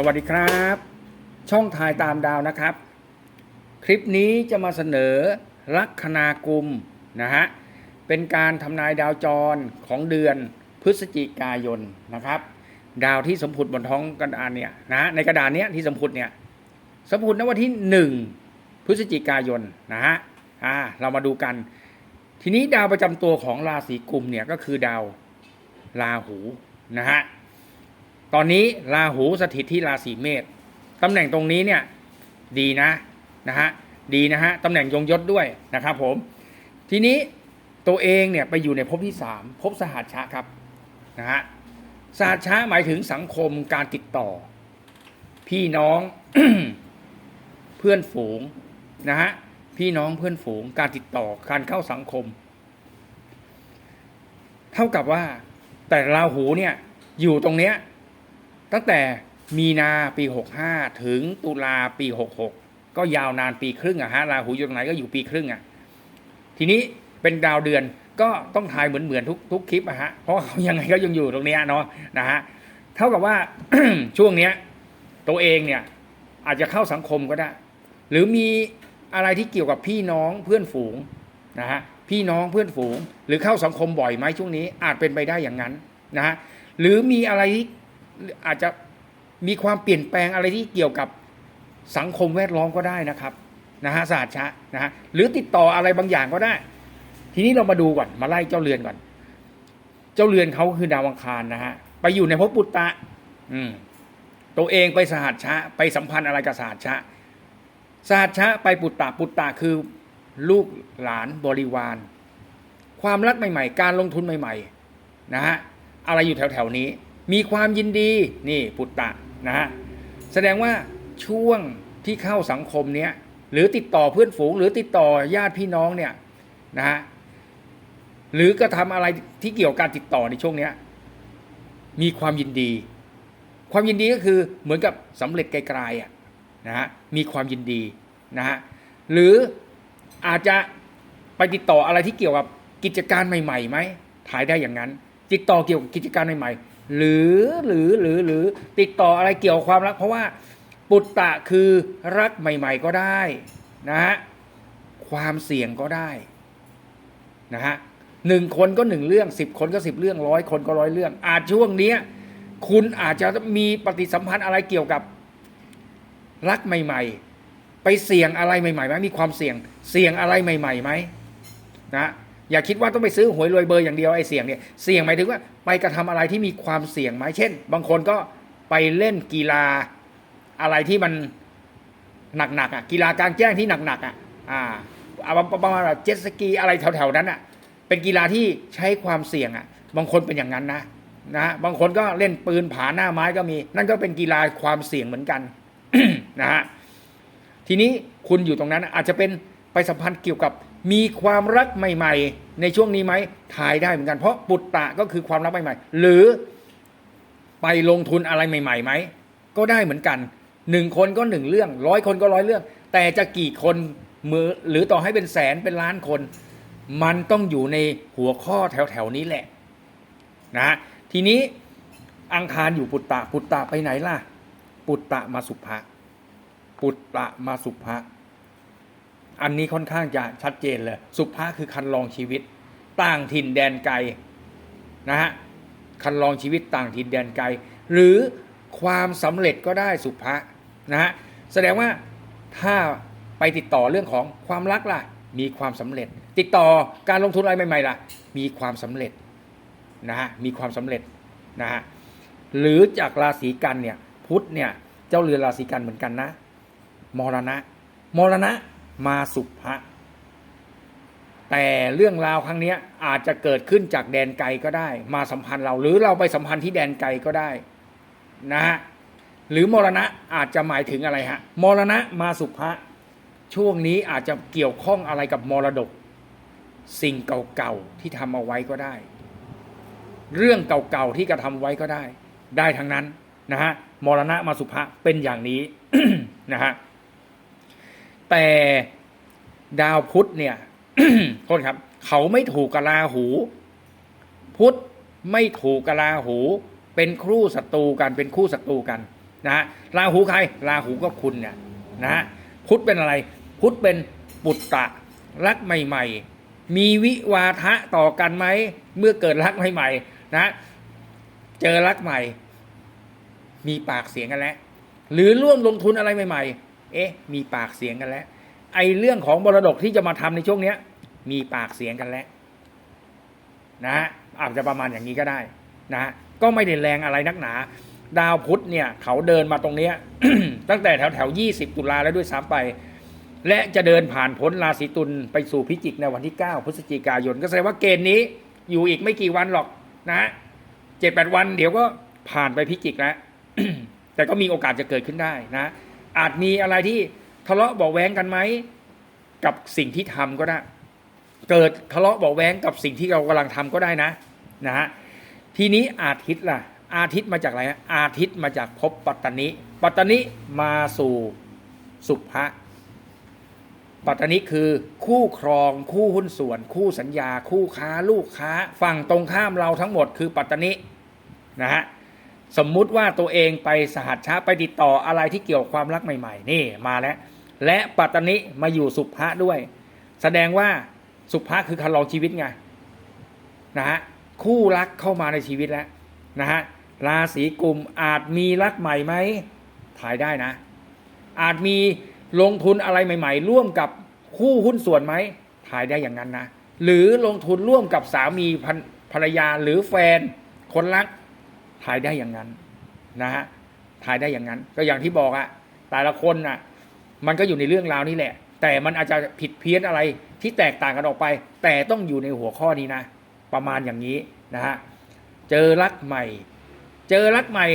สวัสดีครับ ช่องทายตามดาวนะครับ คลิปนี้จะมาเสนอลัคนากุมนะฮะเป็นการทำนายดาวจรของเดือนพฤศจิกายนนะครับ ดาวที่สมผุดบนท้องกระดานเนี่ยนะในกระดานเนี้ยที่สมผุดเนี่ยสมผุดณวันที่หนึ่งพฤศจิกายนนะฮะอ่าเรามาดูกัน ทีนี้ดาวประจำตัวของราศีกุมเนี่ยก็คือดาวราหูนะฮะ ตอนนี้ราหูสถิตที่ราศีเมษตำแหน่งตรงนี้เนี่ยดีนะนะฮะดีนะฮะตำแหน่งยงยศด้วยนะครับผม ทีนี้ตัวเองเนี่ยไปอยู่ในภพที่สามภพสหัชชะครับนะฮะสหัชชะหมายถึงสังคมการติดต่อ พี่น้องเพื่อนฝูงนะฮะพี่น้องเพื่อนฝูงการติดต่อการเข้าสังคม เท่ากับว่าแต่ราหูเนี่ยอยู่ตรงเนี้ย ตั้งแต่มีนาปี 65 ถึงตุลาปี 66 ก็ยาวนานปีครึ่งอะฮะราหูอยู่ตรงไหนก็อยู่ปีครึ่งอะทีนี้เป็นดาวเดือนก็ต้องทายเหมือนเหมือนทุกทุกคลิปอะฮะเพราะเขายังไงก็ยังอยู่ตรงเนี้ยเนาะนะฮะเท่ากับว่า ช่วงเนี้ยตัวเองเนี่ยอาจจะเข้าสังคมก็ได้ หรือมีอะไรที่เกี่ยวกับพี่น้องเพื่อนฝูงนะฮะพี่น้องเพื่อนฝูง หรือเข้าสังคมบ่อยไหมช่วงนี้อาจเป็นไปได้อย่างนั้นนะฮะหรือมีอะไร อาจจะมีความเปลี่ยนแปลงอะไรที่เกี่ยวกับสังคมแวดล้อมก็ได้นะครับนะฮะศาสตร์ชะนะฮะหรือติดต่ออะไรบางอย่างก็ได้ ทีนี้เรามาดูก่อนมาไล่เจ้าเรือนก่อน เจ้าเรือนเขาคือดาวอังคารนะฮะไปอยู่ในภพปุตตะ อืม ตัวเองไปสหัสชะ ไปสัมพันธ์อะไรกับสหัสชะสหัสชะไปปุตตะปุตตะคือลูกหลานบริวาร ความรักใหม่ ๆ การลงทุนใหม่ ๆ นะฮะอะไรอยู่แถวๆนี้ มีความยินดีนี่ปุตตะนะฮะแสดงว่าช่วงที่เข้าสังคมเนี้ยหรือติดต่อเพื่อนฝูง หรือติดต่อญาติพี่น้องเนี่ยนะฮะหรือกระทำอะไรที่เกี่ยวกับการติดต่อในช่วงเนี้ยมีความยินดี ความยินดีก็คือเหมือนกับสำเร็จไกลๆอะนะฮะมีความยินดีนะฮะหรืออาจจะไปติดต่ออะไรที่เกี่ยวกับกิจการใหม่ๆไหมถ่ายได้อย่างนั้น ติดต่อเกี่ยวกับกิจการใหม่ๆ หรือหรือหรือหรือติดต่ออะไรเกี่ยวความรัก เพราะว่าปุตตะคือรักใหม่ ๆ ก็ได้นะฮะความเสี่ยงก็ได้นะฮะหนึ่งคนก็หนึ่งเรื่องสิบคนก็สิบเรื่องร้อยคนก็ร้อยเรื่อง อาจช่วงเนี้ยคุณอาจจะมีปฏิสัมพันธ์อะไรเกี่ยวกับรักใหม่ ๆ ไปเสี่ยงอะไรใหม่ๆไหมมีความเสี่ยงเสี่ยงอะไรใหม่ๆไหมนะ อย่าคิดว่าต้องไปซื้อหวยรวยเบอร์อย่างเดียวไอ้เสี่ยงเนี่ยเสี่ยงหมายถึงว่าไปกระทำอะไรที่มีความเสี่ยงไหมเช่น บางคนก็ไปเล่นกีฬาอะไรที่มันหนักๆอะกีฬากลางแจ้งที่หนักๆอะอ่าเอาประมาณแบบเจ็ตสกีอะไรแถวๆนั้นอะเป็นกีฬาที่ใช้ความเสี่ยงอะบางคนเป็นอย่างนั้นนะนะบางคนก็เล่นปืนผาหน้าไม้ก็มี นั่นก็เป็นกีฬาความเสี่ยงเหมือนกันนะฮะทีนี้คุณอยู่ตรงนั้นอาจจะเป็นไปสัมพันธ์เกี่ยวกับ มีความรักใหม่ ๆ ในช่วงนี้ไหมถ่ายได้เหมือนกัน เพราะปุตตะก็คือความรักใหม่ ๆ หรือไปลงทุนอะไรใหม่ๆไหมก็ได้เหมือนกันหนึ่งคนก็หนึ่งเรื่องร้อยคนก็ร้อยเรื่อง แต่จะกี่คนมือหรือต่อให้เป็นแสนเป็นล้านคน มันต้องอยู่ในหัวข้อแถวๆนี้แหละนะทีนี้อังคารอยู่ปุตตะ ปุตตะไปไหนล่ะ ปุตตะมาสุภะปุตตะมาสุภะ อันนี้ค่อนข้างจะชัดเจนเลย สุภาคือคันลองชีวิต ต่างถิ่นแดนไกลนะฮะคันลองชีวิตต่างถิ่นแดนไกล หรือความสำเร็จก็ได้สุภานะฮะแสดงว่าถ้าไปติดต่อเรื่องของความรักล่ะ มีความสำเร็จ ติดต่อการลงทุนอะไรใหม่ๆล่ะ มีความสำเร็จนะฮะมีความสำเร็จนะฮะหรือจากราศีกันเนี่ยพุธเนี่ยเจ้าเรือนราศีกันเหมือนกันนะมรณะมรณะ มาสุภะแต่เรื่องราวครั้งนี้อาจจะเกิดขึ้นจากแดนไกลก็ได้ มาสัมพันธ์เราหรือเราไปสัมพันธ์ที่แดนไกลก็ได้นะฮะหรือมรณะอาจจะหมายถึงอะไรฮะมรณะมาสุภะช่วงนี้อาจจะเกี่ยวข้องอะไรกับมรดก สิ่งเก่าๆที่ทำเอาไว้ก็ได้ เรื่องเก่าๆที่กระทำไว้ก็ได้ ได้ทั้งนั้นนะฮะมรณะมาสุภะเป็นอย่างนี้นะฮะ แต่ดาวพุธเนี่ยโทษครับ เขาไม่ถูกกลาหู พุธไม่ถูกกลาหู เป็นคู่ศัตรูกันเป็นคู่ศัตรูกันนะฮะราหูใครราหูก็คุณเนี่ยนะฮะพุธเป็นอะไร พุธเป็นปุตตะรักใหม่ ๆ มีวิวาทะต่อกันไหมเมื่อเกิดรักใหม่ๆนะเจอรักใหม่ มีปากเสียงกันแล้วหรือร่วมลงทุนอะไรใหม่ ๆ เอ๊ะ มีปากเสียงกันแล้ว ไอ้เรื่องของมรดกที่จะมาทำในช่วงเนี้ย มีปากเสียงกันแล้วนะฮะอาจจะประมาณอย่างนี้ก็ได้นะฮะก็ไม่ได้แรงอะไรนักหนา ดาวพุธเนี่ย เขาเดินมาตรงเนี้ยตั้งแต่แถวแถวยี่สิบตุลาแล้วด้วยซ้ำไป และจะเดินผ่านพ้นราศีตุลไปสู่พิจิกในวันที่ 9 พฤศจิกายน ก็แสดงว่าเกณฑ์นี้อยู่อีกไม่กี่วันหรอกนะเจ็ดแปดวันเดี๋ยวก็ผ่านไปพิจิกแล้วแต่ก็มีโอกาสจะเกิดขึ้นได้นะ อาจมีอะไรที่ทะเลาะเบาะแว้งกันไหมกับสิ่งที่ทำก็ได้ เกิดทะเลาะเบาะแว้งกับสิ่งที่เรากำลังทำก็ได้นะนะฮะทีนี้อาทิตย์ล่ะ อาทิตย์มาจากอะไรอาทิตย์มาจากภพปัตตนิ ปัตตนิมาสู่สุภะปัตตานิคือคู่ครองคู่หุ้นส่วน คู่สัญญา คู่ค้าลูกค้า ฝั่งตรงข้ามเราทั้งหมดคือปัตตานินะฮะ สมมุติว่าตัวเองไปสหัชชาไปติดต่ออะไรที่เกี่ยวความรักใหม่ ๆ นี่มาแล้ว และปัตตนิมาอยู่สุภะด้วย แสดงว่าสุภะคือคันลองชีวิตไงนะฮะคู่รักเข้ามาในชีวิตแล้วนะฮะราศีกุมอาจมีรักใหม่ไหมถ่ายได้นะ อาจมีลงทุนอะไรใหม่ ๆ ร่วมกับคู่หุ้นส่วนไหมถ่ายได้อย่างนั้นนะ หรือลงทุนร่วมกับสามีภรรยาหรือแฟนคนรัก ถ่ายได้อย่างนั้นนะฮะถ่ายได้อย่างนั้น ก็อย่างที่บอกอะแต่ละคนน่ะมันก็อยู่ในเรื่องราวนี้แหละ แต่มันอาจจะผิดเพี้ยนอะไรที่แตกต่างกันออกไป แต่ต้องอยู่ในหัวข้อนี้นะ ประมาณอย่างนี้นะฮะเจอรักใหม่ เจอรักใหม่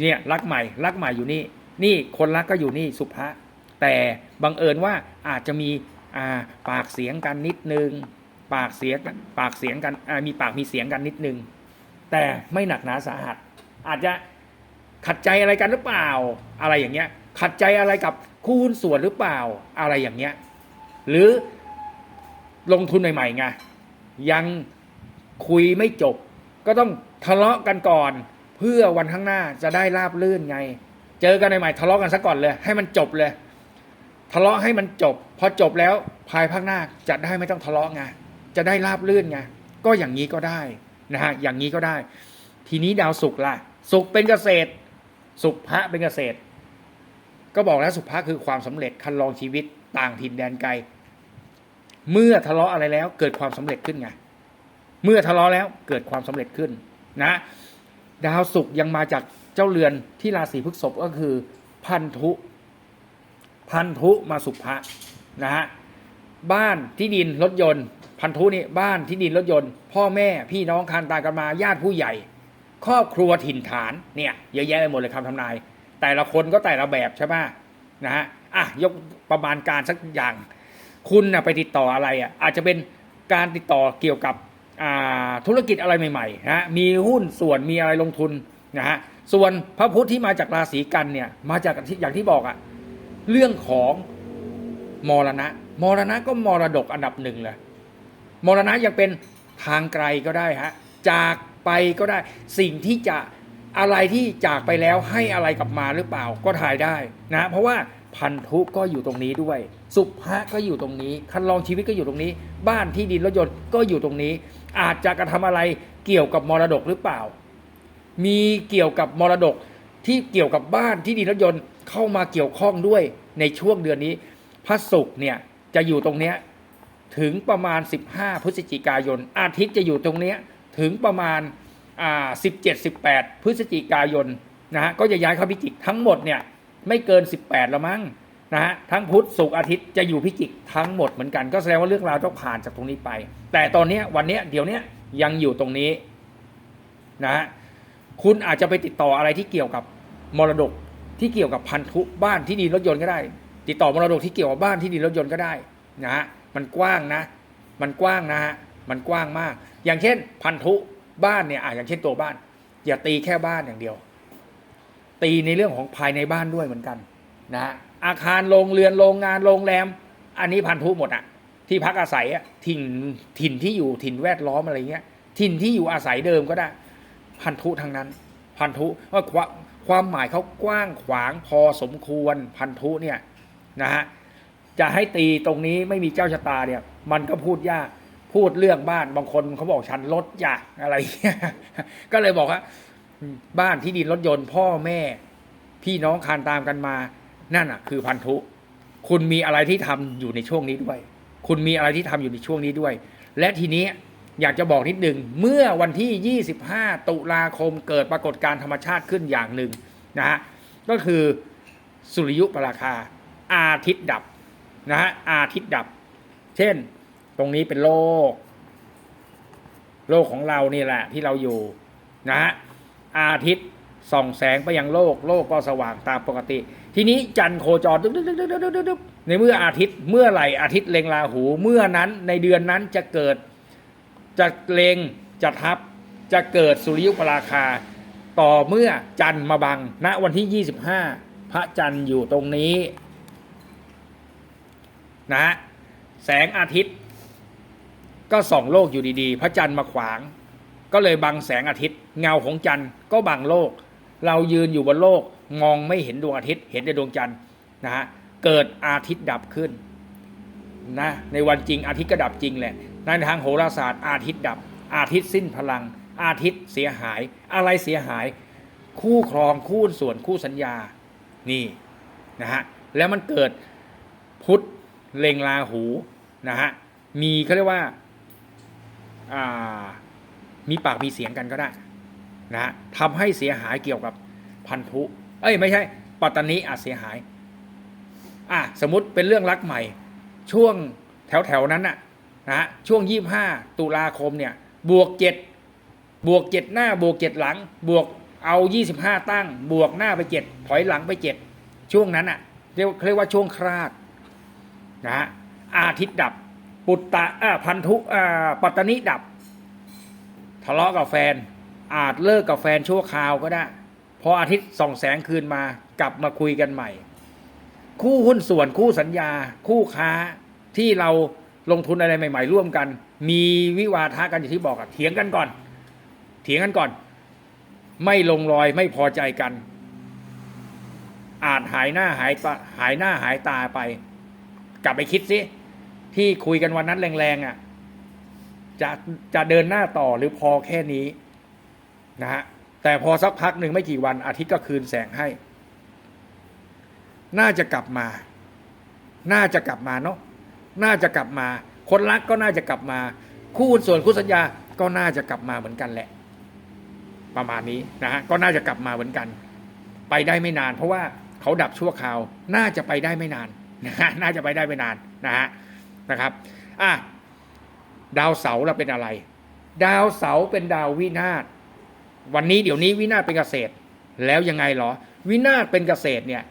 เนี่ยรักใหม่ รักใหม่อยู่นี่ นี่คนรักก็อยู่นี่สุภะแต่บังเอิญว่าอาจจะมีอ่าปากเสียงกันนิดนึง ปากเสียงปากเสียงกันมีปากมีเสียงกันนิดนึง แต่ไม่หนักหนาสาหัส อาจจะขัดใจอะไรกันหรือเปล่า อะไรอย่างเงี้ย ขัดใจอะไรกับคู่หุ้นส่วนหรือเปล่าอะไรอย่างเงี้ย หรือลงทุนใหม่ๆไงยังคุยไม่จบ ก็ต้องทะเลาะกันก่อน เพื่อวันข้างหน้าจะได้ราบลื่นไง เจอกันใหม่ๆทะเลาะกันซะก่อนเลย ให้มันจบเลย ทะเลาะให้มันจบ พอจบแล้วภายภาคหน้าจะได้ไม่ต้องทะเลาะไงจะได้ราบลื่นไงก็อย่างนี้ก็ได้ นะฮะอย่างนี้ก็ได้ ทีนี้ดาวศุกร์ล่ะศุกร์เป็นเกษตรศุกร์พระเป็นเกษตร ก็บอกแล้วสุภาคือความสำเร็จคันลองชีวิตต่างถิ่นแดนไกล เมื่อทะเลาะอะไรแล้วเกิดความสำเร็จขึ้นไงเมื่อทะเลาะแล้วเกิดความสำเร็จขึ้นนะ ดาวศุกร์ยังมาจากเจ้าเรือนที่ราศีพฤษภก็คือ พันธุ พันธุมาสุภะนะฮะบ้านที่ดินรถยนต์ พันธุนี่บ้านที่ดินรถยนต์ พ่อแม่พี่น้องคานตากันมาญาติผู้ใหญ่ ครอบครัวถิ่นฐานเนี่ยเยอะแยะไปหมดเลยคำทำนาย แต่ละคนก็แต่ละแบบใช่ไหมนะฮะอะยกประมาณการสักอย่าง คุณนะไปติดต่ออะไรอะอาจจะเป็นการติดต่อเกี่ยวกับธุรกิจอะไรใหม่ๆนะฮะมีหุ้นส่วนมีอะไรลงทุนนะฮะส่วนพระพุธที่มาจากราศีกันเนี่ยมาจากที่อย่างที่บอกอะเรื่องของมรณะ มรณะก็มรดกอันดับหนึ่งเลย มรณะยังเป็นทางไกลก็ได้ฮะจากไปก็ได้สิ่งที่จะอะไรที่จากไปแล้วให้อะไรกลับมาหรือเปล่าก็ถ่ายได้นะเพราะว่าพันธุก็อยู่ตรงนี้ด้วย สุภะก็อยู่ตรงนี้ คันลองชีวิตก็อยู่ตรงนี้ บ้านที่ดินรถยนต์ก็อยู่ตรงนี้ อาจจะกระทำอะไรเกี่ยวกับมรดกหรือเปล่า มีเกี่ยวกับมรดกที่เกี่ยวกับบ้านที่ดินรถยนต์เข้ามาเกี่ยวข้องด้วยในช่วงเดือนนี้ พระศุกร์เนี่ยจะอยู่ตรงเนี้ย ถึงประมาณ 15 พฤศจิกายน อาทิตย์จะอยู่ตรงนี้ถึงประมาณ17 18 พฤศจิกายนนะฮะก็จะย้ายเข้าพิจิกทั้งหมดเนี่ยไม่เกิน 18ละมั้งนะฮะทั้งพุธศุกร์อาทิตย์จะอยู่พิจิกทั้งหมดเหมือนกัน ก็แสดงว่าเรื่องราวต้องผ่านจากตรงนี้ไป แต่ตอนนี้วันนี้เดี๋ยวนี้ยังอยู่ตรงนี้นะฮะคุณอาจจะไปติดต่ออะไรที่เกี่ยวกับมรดกที่เกี่ยวกับพันธุบ้านที่ดินรถยนต์ก็ได้ ติดต่อมรดกที่เกี่ยวกับบ้านที่ดินรถยนต์ก็ได้นะฮะ มันกว้างนะ มันกว้างนะฮะมันกว้างมาก อย่างเช่น พันธุบ้านเนี่ยอะอย่างเช่นตัวบ้าน อย่าตีแค่บ้านอย่างเดียว ตีในเรื่องของภายในบ้านด้วยเหมือนกันนะฮะอาคารโรงเรือนโรงงานโรงแรม อันนี้พันธุหมดอะที่พักอาศัยอะถิ่นถิ่นที่อยู่ถิ่นแวดล้อมอะไรเงี้ยถิ่นที่อยู่อาศัยเดิมก็ได้ พันธุทางนั้น พันธุว่าควความหมายเขากว้างขวางพอสมควรพันธุเนี่ยนะฮะ จะให้ตีตรงนี้ไม่มีเจ้าชะตาเนี่ย มันก็พูดยากพูดเรื่องบ้านบางคนเขาบอกฉันรถอยากอะไรก็เลยบอกว่าบ้านที่ดินรถยนต์พ่อแม่ พี่น้องคานตามกันมา นั่นอะ คือพันธุ คุณมีอะไรที่ทำอยู่ในช่วงนี้ด้วย คุณมีอะไรที่ทำอยู่ในช่วงนี้ด้วย และทีนี้อยากจะบอกนิดหนึ่งเมื่อวันที่ 25 ตุลาคมเกิดปรากฏการธรรมชาติขึ้นอย่างหนึ่งนะฮะก็คือสุริยุปราคาอาทิตย์ดับ นะฮะอาทิตย์ดับ เช่น ตรงนี้เป็นโลก โลกของเรานี่แหละ ที่เราอยู่นะฮะอาทิตย์ส่องแสงไปยังโลก โลกก็สว่างตามปกติ ทีนี้จันโคจรดึ๊บดึ๊บดึ๊บดึ๊บดึ๊บดึ๊บในเมื่ออาทิตย์เมื่อไหร่อาทิตย์เล็งราหู เมื่อนั้นในเดือนนั้นจะเกิดจะเลงจะทับจะเกิดสุริยุปราคา ต่อเมื่อจันทร์มาบังณวันที่ 25 พระจันทร์อยู่ตรงนี้ นะฮะแสงอาทิตย์ ก็ส่องโลกอยู่ดีๆ พระจันทร์มาขวาง ก็เลยบังแสงอาทิตย์ เงาของจันทร์ก็บังโลก เรายืนอยู่บนโลกมองไม่เห็นดวงอาทิตย์ เห็นแต่ดวงจันทร์นะฮะเกิดอาทิตย์ดับขึ้นนะในวันจริงอาทิตย์ก็ดับจริงแหละในทางโหราศาสตร์อาทิตย์ดับ อาทิตย์สิ้นพลัง อาทิตย์เสียหาย อะไรเสียหาย คู่ครองคู่ส่วนคู่สัญญานี่นะฮะแล้วมันเกิดพุทธ เล็งราหูนะฮะมีเขาเรียกว่าอ่ามีปากมีเสียงกันก็ได้นะฮะทำให้เสียหายเกี่ยวกับพันธุ เอ้ยไม่ใช่ปัตตานีอาจเสียหายอะสมมติเป็นเรื่องรักใหม่ ช่วงแถวแถวๆนั้นน่ะนะฮะช่วงยี่ห้าตุลาคมเนี่ยบวกเจ็ดบวกเจ็ดหน้าบวกเจ็ดหลัง บวกเอายี่สิบห้าตั้ง บวกหน้าไปเจ็ดถอยหลังไปเจ็ดช่วงนั้นอะเรียกเรียกว่าช่วงคราด นะฮะอาทิตย์ดับ ปุตตะอาพันธุอาปัตตานีดับ ทะเลาะกับแฟน อาจเลิกกับแฟนชั่วคราวก็ได้ พออาทิตย์ส่องแสงคืนมากลับมาคุยกันใหม่ คู่หุ้นส่วนคู่สัญญา คู่ค้าที่เราลงทุนอะไรใหม่ ๆ ร่วมกัน มีวิวาทะกันอย่างที่บอกอะเถียงกันก่อน เถียงกันก่อน ไม่ลงรอยไม่พอใจกัน อาจหายหน้าหายตาหายหน้าหายตาไป กลับไปคิดสิที่คุยกันวันนั้นแรงๆอะ จะจะเดินหน้าต่อหรือพอแค่นี้นะฮะแต่พอสักพักหนึ่งไม่กี่วัน อาทิตย์ก็คืนแสงให้ น่าจะกลับมา น่าจะกลับมาเนาะน่าจะกลับมา คนรักก็น่าจะกลับมา คู่ส่วนคู่สัญญาก็น่าจะกลับมาเหมือนกันแหละ ประมาณนี้นะฮะก็น่าจะกลับมาเหมือนกัน ไปได้ไม่นาน เพราะว่าเขาดับชั่วคราว น่าจะไปได้ไม่นาน นะฮะน่าจะไปได้ไม่นานนะฮะนะครับอะดาวเสาร์เราเป็นอะไร ดาวเสาร์เป็นดาววินาศวันนี้เดี๋ยวนี้วินาศเป็นเกษตร แล้วยังไงหรอ วินาศเป็นเกษตรเนี่ย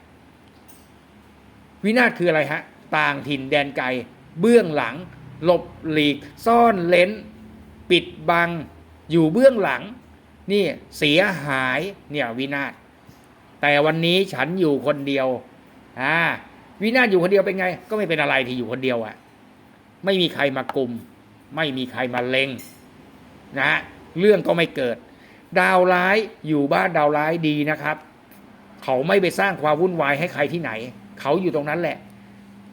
วินาศคืออะไรฮะ ต่างถิ่นแดนไกล เบื้องหลัง หลบหลีก ซ่อนเลนปิดบัง อยู่เบื้องหลัง นี่เสียหายเนี่ยวินาศแต่วันนี้ฉันอยู่คนเดียวอ่า วินาศอยู่คนเดียวเป็นไง ก็ไม่เป็นอะไรที่อยู่คนเดียวอะ่ะ ไม่มีใครมากลุ่ม ไม่มีใครมาเลงนะเรื่องก็ไม่เกิด ดาวร้ายอยู่บ้านดาวร้ายดีนะครับ เขาไม่ไปสร้างความวุ่นวายให้ใครที่ไหน เขาอยู่ตรงนั้นแหละ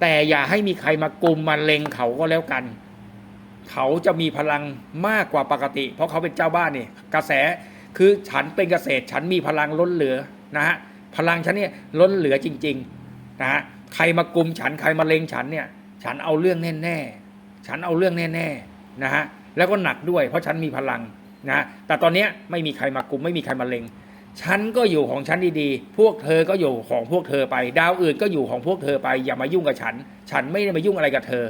แต่อย่าให้มีใครมากลุ่มมาเลงเขาก็แล้วกัน เขาจะมีพลังมากกว่าปกติ เพราะเขาเป็นเจ้าบ้านนี่กระแสคือฉันเป็นเกษตรฉันมีพลังล้นเหลือนะฮะพลังฉันเนี่ยล้นเหลือจริง ๆ นะฮะ ใครมากลุมฉันใครมาเลงฉันเนี่ย ฉันเอาเรื่องแน่ๆฉันเอาเรื่องแน่ๆนะฮะแล้วก็หนักด้วย เพราะฉันมีพลังนะแต่ตอนเนี้ยไม่มีใครมากลุมไม่มีใครมาเลงฉันก็อยู่ของฉันดีๆ พวกเธอก็อยู่ของพวกเธอไป ดาวอื่นก็อยู่ของพวกเธอไป อย่ามายุ่งกับฉัน ฉันไม่ได้มายุ่งอะไรกับเธอ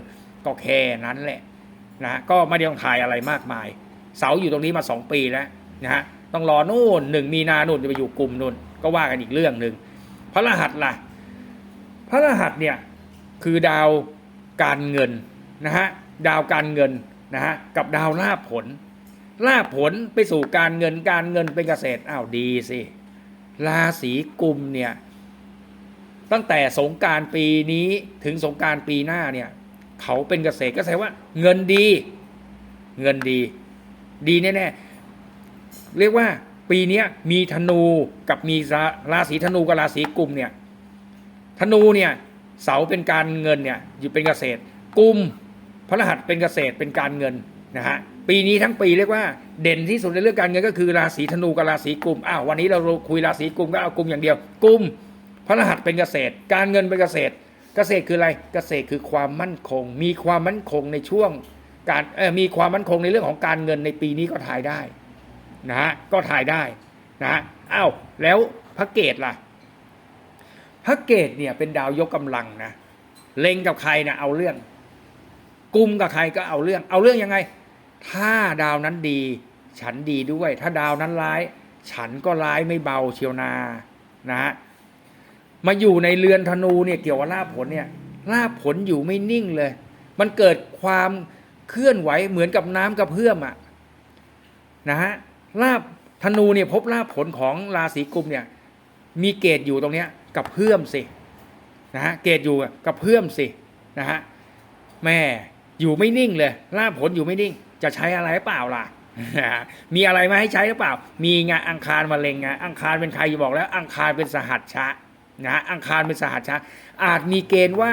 ก็แค่นั้นแหละนะก็ไม่ได้ต้องถ่ายอะไรมากมาย เสาอยู่ตรงนี้มาสองปีแล้วนะฮะต้องรอนู่นหนึ่งมีนานู่นจะไปอยู่กลุ่มนู่นก็ว่ากันอีกเรื่องหนึ่งพระรหัสล่ะ พระรหัสเนี่ยคือดาวการเงินนะฮะดาวการเงินนะฮะกับดาวลาผลลาผลไปสู่การเงินการเงินเป็นเกษตรอ้าวดีสิราศีกุมเนี่ยตั้งแต่สงการปีนี้ถึงสงการปีหน้าเนี่ยเขาเป็นเกษตรก็แสดงว่าเงินดี เงินดี ดีแน่ๆเรียกว่าปีนี้มีธนูกับมีราศีธนูกับราศีกุมเนี่ย ธนูเนี่ยเสาเป็นการเงินเนี่ยอยู่เป็นเกษตร กุมพระรหัสเป็นเกษตรเป็นการเงินนะฮะปีนี้ทั้งปีเรียกว่าเด่นที่สุดในเรื่องการเงินก็คือราศีธนูกับราศีกุมอ้าววันนี้เราคุยราศีกุมก็เอากุมอย่างเดียว กุมพระรหัสเป็นเกษตร การเงินเป็นเกษตร เกษตรคืออะไรเกษตรคือความมั่นคง มีความมั่นคงในช่วงการมีความมั่นคงในเรื่องของการเงินในปีนี้ก็ทายได้นะฮะก็ทายได้นะฮะอ้าวแล้วพระเกตล่ะ พระเกตเนี่ยเป็นดาวยกกำลังนะเล็งกับใครนะเอาเรื่องกุมกับใครก็เอาเรื่อง เอาเรื่องยังไง ถ้าดาวนั้นดี ฉันดีด้วย ถ้าดาวนั้นร้าย ฉันก็ร้ายไม่เบาเชียวนานะฮะมาอยู่ในเรือนธนูเนี่ยเกี่ยวกับลาภผลเนี่ยลาภผลอยู่ไม่นิ่งเลย มันเกิดความเคลื่อนไหวเหมือนกับน้ำกระเพื่อมอะนะฮะลาบธนูเนี่ยพบลาภผลของราศีกุมเนี่ยมีเกตอยู่ตรงเนี้ย กับเพื่อมสินะฮะเกตอยู่กับเพื่อมสินะฮะแม่อยู่ไม่นิ่งเลยลาภผลอยู่ไม่นิ่ง จะใช้อะไรเปล่าล่ะมีอะไรมาให้ใช้หรือเปล่า มีงานอังคารมาเล็งไงอังคารเป็นใครอยู่บอกแล้ว อังคารเป็นสหัสชะนะฮะอังคารเป็นสหัสชะอาจมีเกณฑ์ว่า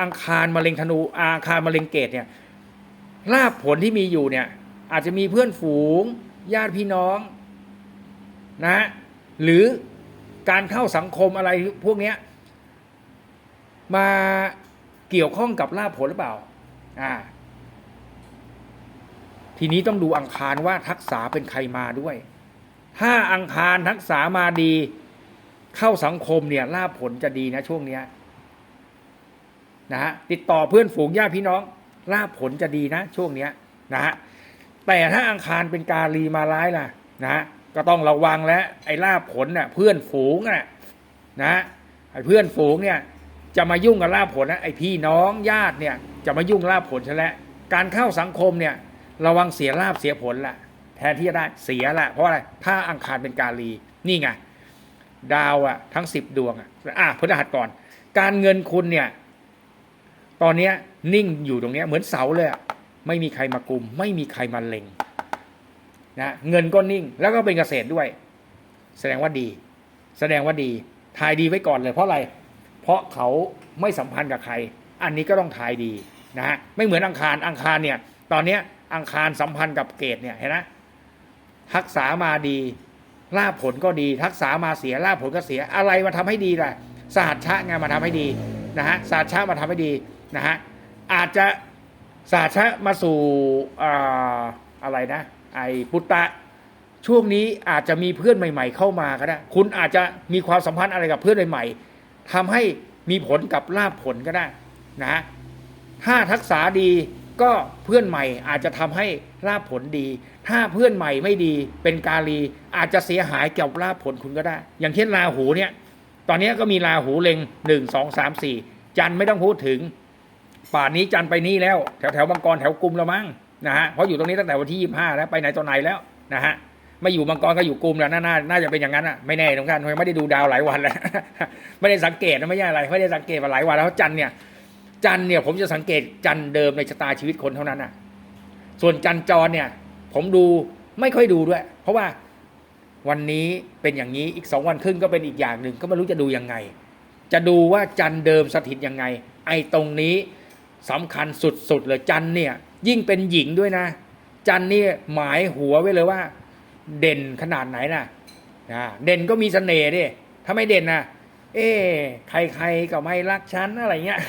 อังคารมาเล็งธนูอังคารมาเล็งเกตเนี่ยลาภผลที่มีอยู่เนี่ย อาจจะมีเพื่อนฝูง ญาติพี่น้อง นะฮะหรือ การเข้าสังคมอะไรพวกเนี้ยมาเกี่ยวข้องกับลาภผลหรือเปล่า อ่า ทีนี้ต้องดูอังคารว่าทักษะเป็นใครมาด้วย ถ้าอังคารทักษะมาดี เข้าสังคมเนี่ยลาภผลจะดีนะช่วงเนี้ยนะฮะติดต่อเพื่อนฝูงญาติพี่น้องลาภผลจะดีนะ ช่วงเนี้ยนะฮะแต่ถ้าอังคารเป็นกาลีมาร้ายล่ะนะฮะ ก็ต้องระวังแล้วไอ้ลาภผลน่ะเพื่อนฝูงน่ะนะไอ้เพื่อนฝูงเนี่ยจะมายุ่งกับลาภผลนะไอ้พี่น้องญาติเนี่ยจะมายุ่งลาภผลใช่แล้วการเข้าสังคมเนี่ยระวังเสียลาบเสียผลละแทนที่จะได้เสียละเพราะอะไรถ้าอังคารเป็นกาลีนี่ไงดาวอะทั้งสิบดวงอะอะพฤหัสก่อน การเงินคุณเนี่ยตอนเนี้ยนิ่งอยู่ตรงเนี้ยเหมือนเสาเลยอะไม่มีใครมากุม ไม่มีใครมาเล็ง นะเงินก็นิ่ง แล้วก็เป็นเกษตรด้วย แสดงว่าดี แสดงว่าดีทายดีไว้ก่อนเลยเพราะอะไร เพราะเขาไม่สัมพันธ์กับใคร อันนี้ก็ต้องทายดีนะฮะไม่เหมือนอังคารอังคารเนี่ย ตอนเนี้ยอังคารสัมพันธ์กับเกตเนี่ยเห็นไหมทักษามาดีลาผลก็ดี ทักษามาเสียลาผลก็เสียอะไรมาทำให้ดีล่ะสหัสชะไงมาทำให้ดีนะฮะสหัสชะมาทำให้ดีนะฮะอาจจะสหัสชะมาสู่อ่าอะไรนะ ไอปุตตะ ช่วงนี้อาจจะมีเพื่อนใหม่ ๆ เข้ามาก็ได้คุณอาจจะมีความสัมพันธ์อะไรกับเพื่อนใหม่ๆทำให้มีผลกับลาภผลก็ได้นะถ้าทักษะดีก็เพื่อนใหม่อาจจะทำให้ลาภผลดี ถ้าเพื่อนใหม่ไม่ดีเป็นกาลีอาจจะเสียหายเกี่ยวกับลาภผลคุณก็ได้ อย่างเช่นราหูเนี่ย ตอนนี้ก็มีราหูเล็งหนึ่งสองสามสี่จันไม่ต้องพูดถึง ป่านนี้จันไปนี่แล้ว แถวแถวบางกรแถวกรุมแล้วมั้ง นะฮะเพราะอยู่ตรงนี้ตั้งแต่วันที่ยี่ห้าแล้วไปไหนตอไหนแล้วนะฮะไม่อยู่บางกรก็อยู่กรุมแล้วน่าน่าน่าจะเป็นอย่างนั้นอะไม่แน่ตรงกันไม่ได้ดูดาวหลายวันแล้วไม่ได้สังเกตนะไม่ใช่อะไร ไม่ได้สังเกตมาหลายวันแล้วจันเนี่ย จันเนี่ยผมจะสังเกตจันเดิมในชะตาชีวิตคนเท่านั้นอะ ส่วนจันจรเนี่ย ผมดูไม่ค่อยดูด้วย เพราะว่าวันนี้เป็นอย่างนี้อีกสองวันครึ่งก็เป็นอีกอย่างหนึ่งก็ไม่รู้จะดูยังไง จะดูว่าจันเดิมสถิตยังไง ไอ้ตรงนี้สำคัญสุดๆเลยจันเนี่ย ยิ่งเป็นหญิงด้วยนะ จันนี่หมายหัวไว้เลยว่า เด่นขนาดไหนนะอ่าเด่นก็มีเสน่ห์ดิถ้าไม่เด่นนะเอ๊ใครๆก็ไม่รักฉันอะไรเงี้ย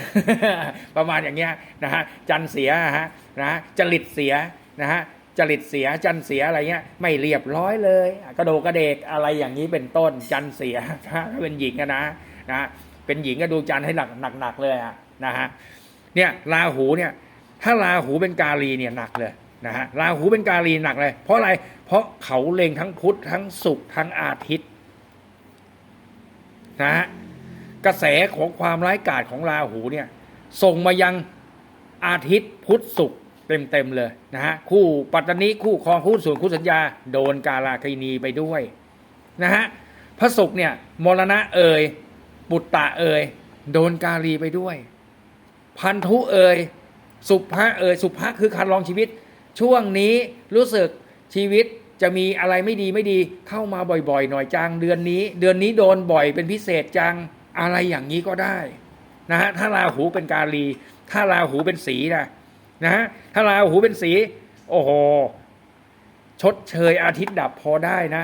ประมาณอย่างเงี้ยนะฮะจันเสียฮะนะจริตเสียนะฮะจริตเสียจันเสียอะไรเงี้ย ไม่เรียบร้อยเลย กระโดกกระเดกอะไรอย่างนี้เป็นต้นจันเสียถ้าเป็นหญิงนะนะเป็นหญิงก็ดูจันให้หนักหนักเลยอะนะฮะเนี่ยราหูเนี่ย ถ้าราหูเป็นกาลีเนี่ยหนักเลยนะฮะราหูเป็นกาลีหนักเลย เพราะอะไร เพราะเขาเล็งทั้งพุธทั้งศุกร์ทั้งอาทิตย์นะฮะกระแสของความร้ายกาจของราหูเนี่ย ส่งมายังอาทิตย์พุธศุกร์เต็มๆเลยนะฮะคู่ปัตตานีคู่ครองคู่ส่วนคู่สัญญา โดนกาลาคนีไปด้วยนะฮะพระศุกร์เนี่ยมรณะเอ่ยปุตตะเอ่ยโดนกาลีไปด้วย พันธุเอ่ย สุภะเอ่ยสุภะคือการลองชีวิต ช่วงนี้รู้สึกชีวิตจะมีอะไรไม่ดีไม่ดีเข้ามาบ่อยๆ หน่อยจังเดือนนี้ เดือนนี้โดนบ่อยเป็นพิเศษจังอะไรอย่างนี้ก็ได้นะฮะถ้าราหูเป็นกาลี ถ้าราหูเป็นสีนะนะฮะถ้าราหูเป็นสี โอ้โหชดเชยอาทิตย์ดับพอได้นะ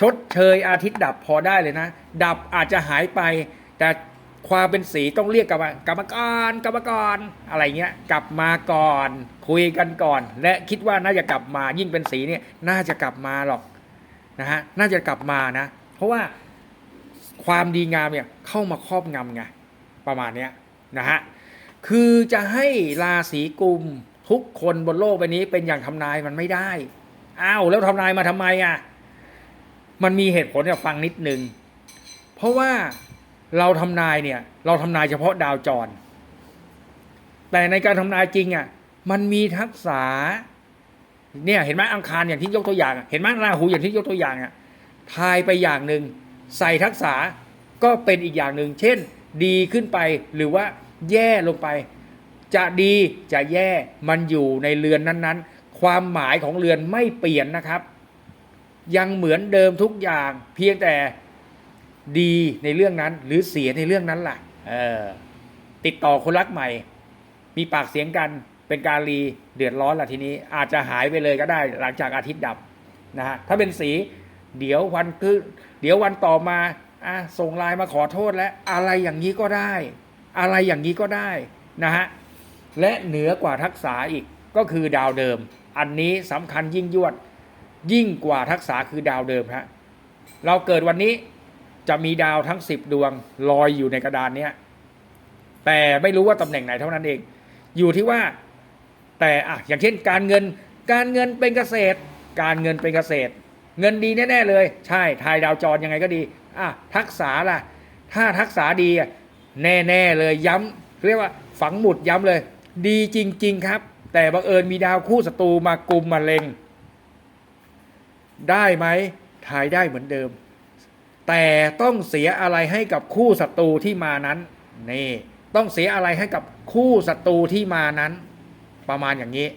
ชดเชยอาทิตย์ดับพอได้เลยนะ ดับอาจจะหายไปแต่ ความเป็นสีต้องเรียกกลับมากรรมกรกรรมกรอะไรเงี้ย กลับมาก่อน คุยกันก่อน และคิดว่าน่าจะกลับมายิ่งเป็นสีเนี่ยน่าจะกลับมาหรอกนะฮะน่าจะกลับมานะ เพราะว่าความดีงามเนี่ยเข้ามาครอบงำไงประมาณเนี้ยนะฮะคือจะให้ราศีกุมทุกคนบนโลกใบนี้เป็นอย่างทำนายมันไม่ได้อ้าวแล้วทำนายมาทำไมอะมันมีเหตุผลเนี่ยฟังนิดนึงเพราะว่า เราทำนายเนี่ย เราทำนายเฉพาะดาวจร แต่ในการทำนายจริงอะ มันมีทักษะเนี่ย เห็นไหมอังคารอย่างที่ยกตัวอย่าง เห็นไหมราหูอย่างที่ยกตัวอย่างอะทายไปอย่างหนึ่งใส่ทักษะก็เป็นอีกอย่างหนึ่งเช่น ดีขึ้นไปหรือว่าแย่ลงไป จะดีจะแย่มันอยู่ในเรือนนั้นๆ ความหมายของเรือนไม่เปลี่ยนนะครับ ยังเหมือนเดิมทุกอย่าง เพียงแต่ ดีในเรื่องนั้น หรือเสียในเรื่องนั้นล่ะเออติดต่อคนรักใหม่ มีปากเสียงกันเป็นการรีเดือดร้อนละทีนี้ อาจจะหายไปเลยก็ได้หลังจากอาทิตย์ดับนะฮะถ้าเป็นสีเดี๋ยววันคือเดี๋ยววันต่อมาอะส่งไลน์มาขอโทษแล้วอะไรอย่างนี้ก็ได้ อะไรอย่างนี้ก็ได้นะฮะและเหนือกว่าทักษะอีกก็คือดาวเดิม อันนี้สำคัญยิ่งยวดยิ่งกว่าทักษะคือดาวเดิมฮะเราเกิดวันนี้ จะมีดาวทั้งสิบดวงลอยอยู่ในกระดานเนี้ยแต่ไม่รู้ว่าตำแหน่งไหนเท่านั้นเอง อยู่ที่ว่า แต่อะอย่างเช่นการเงิน การเงินเป็นเกษตร การเงินเป็นเกษตร เงินดีแน่ๆเลย ใช่ทายดาวจรยังไงก็ดีอะทักษะล่ะ ถ้าทักษะดีอะแน่ๆเลยย้ำเรียกว่าฝังหมุดย้ำเลย ดีจริง ๆ ครับ แต่บังเอิญมีดาวคู่ศัตรูมากุมมาเล็ง ได้ไหมทายได้เหมือนเดิม แต่ต้องเสียอะไรให้กับคู่ศัตรูที่มานั้นนี่ต้องเสียอะไรให้กับคู่ศัตรูที่มานั้น ประมาณอย่างนี้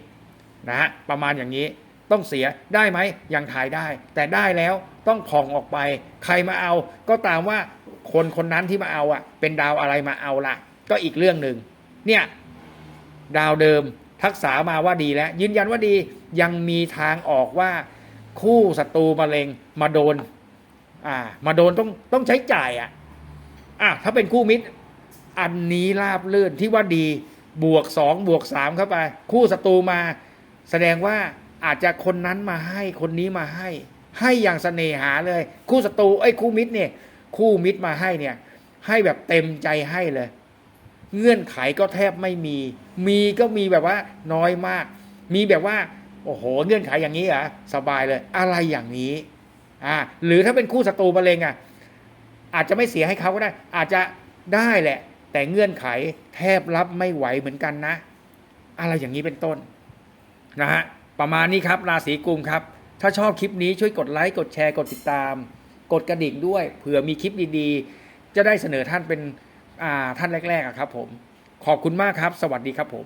นะฮะประมาณอย่างนี้ต้องเสียได้ไหมยังทายได้ แต่ได้แล้วต้องผ่องออกไป ใครมาเอา ก็ตามว่าคนคนนั้นที่มาเอาอะ เป็นดาวอะไรมาเอาล่ะ ก็อีกเรื่องหนึ่งเนี่ยดาวเดิมทักษะมาว่าดีแล้ว ยืนยันว่าดียังมีทางออกว่าคู่ศัตรูมะเร็งมาโดน อ่า มาโดนต้องต้องใช้จ่ายอะอะถ้าเป็นคู่มิตร อันนี้ราบลื่นที่ว่าดีบวกสองบวกสามเข้าไป คู่ศัตรูมา แสดงว่าอาจจะคนนั้นมาให้คนนี้มาให้ ให้อย่างเสน่หาเลย คู่ศัตรูไอ้คู่มิตรเนี่ย คู่มิตรมาให้เนี่ย ให้แบบเต็มใจให้เลย เงื่อนไขก็แทบไม่มี มีก็มีแบบว่าน้อยมาก มีแบบว่า โอ้โห เงื่อนไขอย่างนี้เหรอสบายเลย อะไรอย่างนี้ อ่าหรือถ้าเป็นคู่ศัตรูมะเร็งอะอาจจะไม่เสียให้เขาก็ได้ อาจจะได้แหละ แต่เงื่อนไขแทบรับไม่ไหวเหมือนกันนะ อะไรอย่างนี้เป็นต้นนะฮะประมาณนี้ครับราศีกุมครับ ถ้าชอบคลิปนี้ช่วยกดไลค์กดแชร์กดติดตาม กดกระดิ่งด้วยเผื่อมีคลิปดีๆ จะได้เสนอท่านเป็นอ่าท่านแรกๆครับผม ขอบคุณมากครับ สวัสดีครับผม